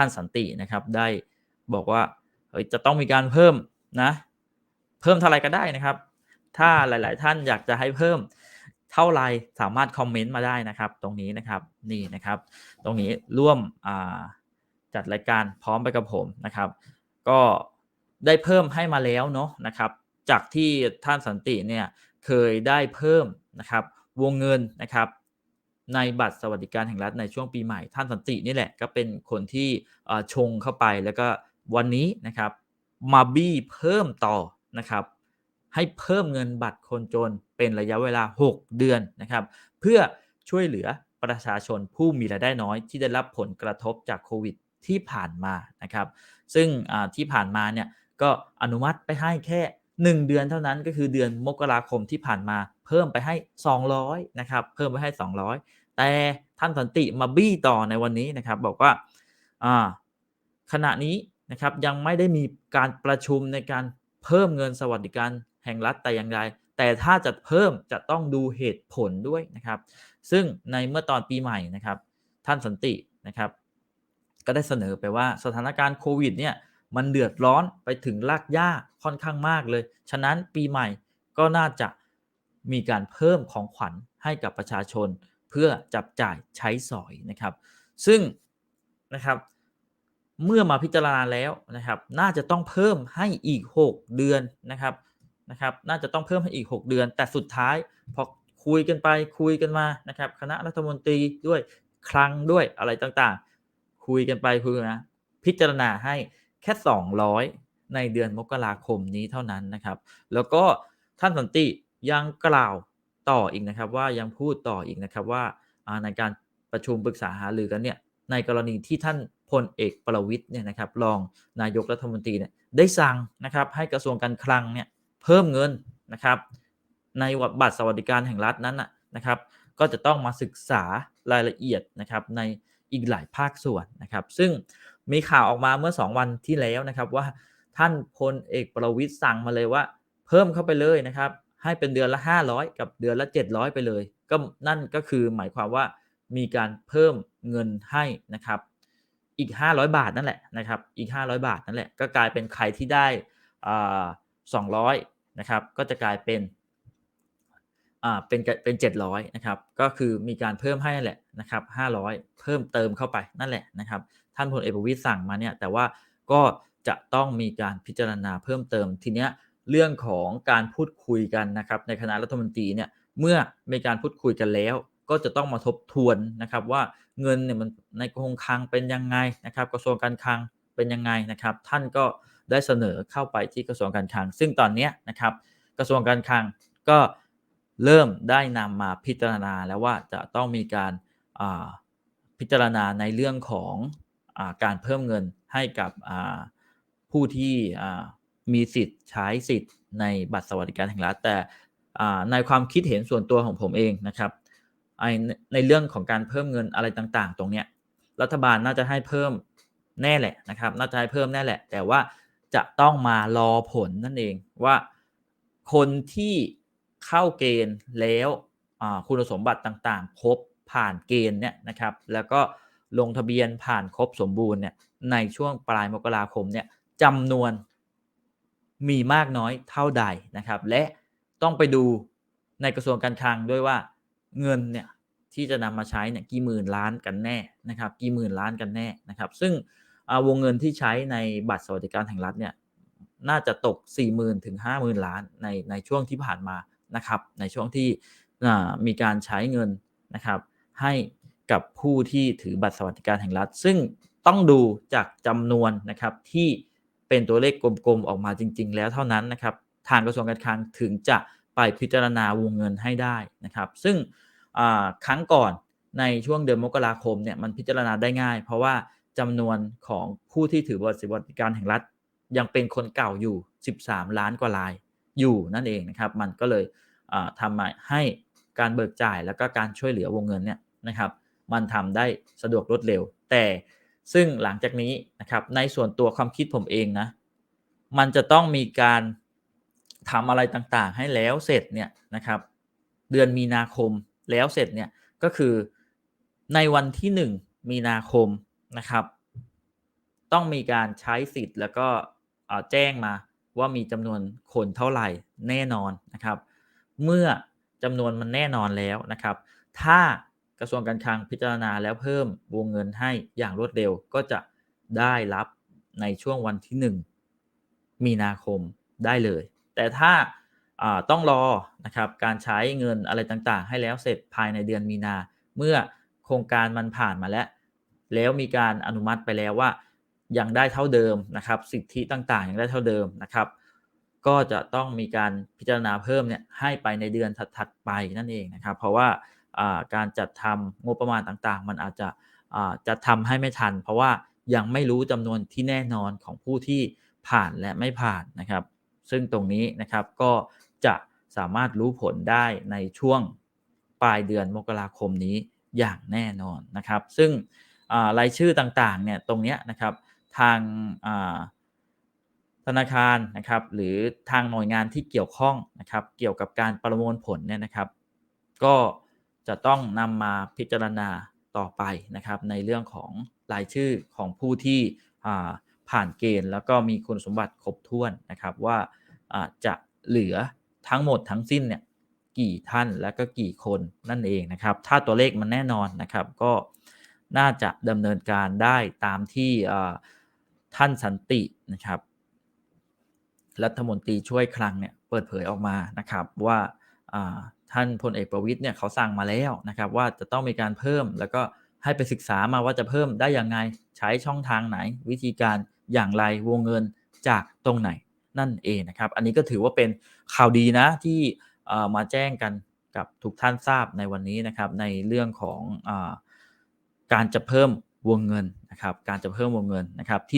ท่านสันตินะครับ ได้บอกว่าเฮ้ยจะต้องมีการเพิ่มนะเพิ่มเท่าไรก็ได้นะครับ ถ้าหลาย ๆ ท่านอยากจะให้เพิ่มเท่าไรสามารถคอมเมนต์มาได้นะครับ ตรงนี้นะครับนี่นะครับ ตรงนี้ร่วมจัดรายการพร้อมไปกับผมนะครับ ก็ได้เพิ่มให้มาแล้วเนาะนะครับ จากที่ท่านสันติเนี่ยเคยได้เพิ่มนะครับ วงเงินนะครับ ในบัตรสวัสดิการแห่งรัฐในช่วงปีใหม่ท่านสันตินี่แหละ ก็เป็นคนที่ชงเข้าไปแล้วก็วันนี้นะครับมาบี้เพิ่มต่อนะครับ ให้เพิ่มเงินบัตรคนจนเป็นระยะเวลา 6 เดือนนะครับ เพื่อช่วยเหลือประชาชนผู้มีรายได้น้อยที่ได้รับผลกระทบจากโควิดที่ผ่านมานะครับ ซึ่งที่ผ่านมาเนี่ยก็อนุมัติไปให้แค่ 1 เดือนเท่านั้นก็คือเดือนมกราคมที่ผ่านมา เพิ่มไปให้ 200นะครับเพิ่มไปให้ 200 แต่ท่านสันติมาบี้ต่อในวันนี้นะครับ บอกว่าขณะนี้นะครับยังไม่ได้มีการประชุมในการเพิ่มเงินสวัสดิการแห่งรัฐแต่อย่างใดแต่ถ้าจะเพิ่มจะต้องดูเหตุผลด้วยนะครับ ซึ่งในเมื่อตอนปีใหม่นะครับ ท่านสันตินะครับ ก็ได้เสนอไปว่าสถานการณ์โควิดเนี่ยมันเดือดร้อนไปถึงรากหญ้าค่อนข้างมากเลย ฉะนั้นปีใหม่ก็น่าจะมีการเพิ่มของขวัญให้กับประชาชน เพื่อจับจ่ายใช้สอยนะครับ ซึ่งนะครับเมื่อมาพิจารณาแล้วนะครับ น่าจะต้องเพิ่มให้อีก 6 เดือนนะครับนะครับ น่าจะต้องเพิ่มให้อีก 6 เดือน แต่สุดท้ายพอคุยกันไปคุยกันมานะครับ คณะรัฐมนตรีด้วยคลังด้วยอะไรต่างๆ คุยกันไปคุยกันนะพิจารณาให้แค่ 200 ในเดือนมกราคมนี้เท่านั้นนะครับ แล้วก็ท่านสันติยังกล่าว ต่ออีกนะครับว่ายังพูดต่ออีกนะครับว่าในการประชุมปรึกษาหารือกันเนี่ยในกรณีที่ท่านพลเอกประวิทย์เนี่ยนะครับรองนายกรัฐมนตรีเนี่ยได้สั่งนะครับให้กระทรวงการคลังเนี่ยเพิ่มเงินนะครับในบัตรสวัสดิการแห่งรัฐนั้นนะครับ ก็จะต้องมาศึกษารายละเอียดนะครับในอีกหลายภาคส่วนนะครับ ซึ่งมีข่าวออกมาเมื่อ 2 วันที่แล้วนะครับว่าท่านพลเอกประวิทย์สั่งมาเลยว่า เพิ่มเข้าไปเลยนะครับ ให้เป็นเดือนละ 500 กับเดือนละ 700 ไปเลย ก็นั่นก็คือหมายความว่ามีการเพิ่มเงินให้นะครับอีก 500 บาทนั่นแหละนะครับอีก 500 บาทนั่นแหละก็กลายเป็นใครที่ได้อ่า200นะครับก็จะกลายเป็นอ่าเป็นเป็น700นะครับก็คือมีการเพิ่มให้นั่นแหละนะครับ500เพิ่มเติมเข้าไปนั่นแหละนะครับท่านพลเอกประวิตยสั่งมาเนี่ยแต่ว่าก็จะต้องมีการพิจารณาเพิ่มเติมทีเนี้ย เรื่องของการพูดคุยกันนะครับในคณะรัฐมนตรีเนี่ยเมื่อมีการพูดคุยกันแล้ว ก็จะต้องมาทบทวนนะครับว่าเงินเนี่ยมันในกระทรวงคลังเป็นยังไงนะครับ กระทรวงการคลังเป็นยังไงนะครับ ท่านก็ได้เสนอเข้าไปที่กระทรวงการคลัง ซึ่งตอนนี้นะครับกระทรวงการคลังก็เริ่มได้นำมาพิจารณาแล้วว่าจะต้องมีการพิจารณาในเรื่องของอการเพิ่มเงินให้กับผู้ที่ มีสิทธิ์ใช้สิทธิ์ในบัตรสวัสดิการแห่งรัฐ แต่ในความคิดเห็นส่วนตัวของผมเองนะครับในเรื่องของการเพิ่มเงินอะไรต่างๆ ตรงเนี้ยรัฐบาลน่าจะให้เพิ่มแน่แหละนะครับน่าจะให้เพิ่มแน่แหละ แต่ว่าจะต้องมารอผลนั่นเองว่าคนที่เข้าเกณฑ์แล้วคุณสมบัติต่างๆ ครบผ่านเกณฑ์เนี่ยนะครับ แล้วก็ลงทะเบียนผ่านครบสมบูรณ์เนี่ยในช่วงปลายมกราคมเนี่ยจำนวน มีมากน้อยเท่าใดนะครับ และต้องไปดูในกระทรวงการคลังด้วยว่าเงินเนี่ยที่จะนำมาใช้เนี่ยกี่หมื่นล้านกันแน่นะครับกี่หมื่นล้านกันแน่นะครับ ซึ่งวงเงินที่ใช้ในบัตรสวัสดิการแห่งรัฐเนี่ยน่าจะตก 40,000ถึง50,000 ล้านในในช่วงที่ผ่านมานะครับในช่วงที่มีการใช้เงินนะครับให้กับผู้ที่ถือบัตรสวัสดิการแห่งรัฐ ซึ่งต้องดูจากจำนวนนะครับที่ เป็นตัวเลขกลมๆออกมาจริง ๆ แล้วเท่านั้นนะครับทางกระทรวงการคลังถึงจะไปพิจารณาวงเงินให้ได้นะครับ ซึ่งครั้งก่อนในช่วงเดือนมกราคมเนี่ยมันพิจารณาได้ง่าย เพราะว่าจำนวนของผู้ที่ถือบัตรสวัสดิการแห่งรัฐ ยังเป็นคนเก่าอยู่ 13 ล้านกว่ารายอยู่นั่นเองนะครับ มันก็เลยทำให้การเบิกจ่ายแล้วก็การช่วยเหลือวงเงินเนี่ยนะครับ มันทำได้สะดวกรวดเร็ว แต่ ซึ่งหลังจากนี้นะครับในส่วนตัวความคิดผมเองนะ มันจะต้องมีการทำอะไรต่างๆ ให้แล้วเสร็จเนี่ยนะครับ เดือนมีนาคมแล้วเสร็จเนี่ยก็คือในวันที่ 1 มีนาคมนะครับ ต้องมีการใช้สิทธิ์แล้วก็อ่าแจ้งมาว่ามีจำนวนคนเท่าไหร่แน่นอนนะครับ เมื่อจำนวนมันแน่นอนแล้วนะครับ ถ้า กระทรวงการคลังพิจารณาแล้วเพิ่มวงเงินให้อย่างรวดเร็วก็จะได้รับในช่วงวันที่ 1 มีนาคมได้เลย แต่ถ้าาต้องรอนะครับการใช้เงินอะไรต่างๆ ให้แล้วเสร็จภายในเดือนมีนา เมื่อโครงการมันผ่านมาแล้ว แล้วมีการอนุมัติไปแล้วว่ายังได้เท่าเดิมนะครับ สิทธิต่างๆยังได้เท่าเดิมนะครับ ก็จะต้องมีการพิจารณาเพิ่มเนี่ยให้ไปในเดือนถัดๆไปนั่นเองนะครับ เพราะว่า การจัดทำงบประมาณต่างๆ มันอาจจะจัดทำให้ไม่ทัน เพราะว่ายังไม่รู้จำนวนที่แน่นอนของผู้ที่ผ่านและไม่ผ่านนะครับ ซึ่งตรงนี้นะครับก็จะสามารถรู้ผลได้ในช่วงปลายเดือนมกราคมนี้อย่างแน่นอนนะครับ ซึ่งรายชื่อต่างๆเนี่ยตรงนี้นะครับทางธนาคารนะครับหรือทางหน่วยงานที่เกี่ยวข้องนะครับเกี่ยวกับการประมวลผลเนี่ยนะครับ ก็ จะต้องนำมาพิจารณาต่อไปนะครับ ในเรื่องของรายชื่อของผู้ที่ผ่านเกณฑ์ แล้วก็มีคุณสมบัติครบถ้วนนะครับว่าจะเหลือทั้งหมดทั้งสิ้นเนี่ยกี่ท่านและก็กี่คนนั่นเองนะครับ ถ้าตัวเลขมันแน่นอนนะครับ ก็น่าจะดำเนินการได้ตามที่ท่านสันตินะครับ รัฐมนตรีช่วยคลังเนี่ยเปิดเผยออกมานะครับว่า ท่านพลเอกประวิตรเนี่ยเขาสั่งมาแล้วนะครับว่าจะต้องมีการเพิ่ม แล้วก็ให้ไปศึกษามาว่าจะเพิ่มได้อยังไงใช้ช่องทางไหน วิธีการอย่างไรวงเงินจากตรงไหนนั่นเองนะครับ อันนี้ก็ถือว่าเป็นข่าวดีนะที่มาแจ้งกันกับทุกท่านทราบในวันนี้นะครับ ในเรื่องของอการจะเพิ่มวงเงินนะครับ การจะเพิ่มวงเงินนะครับที่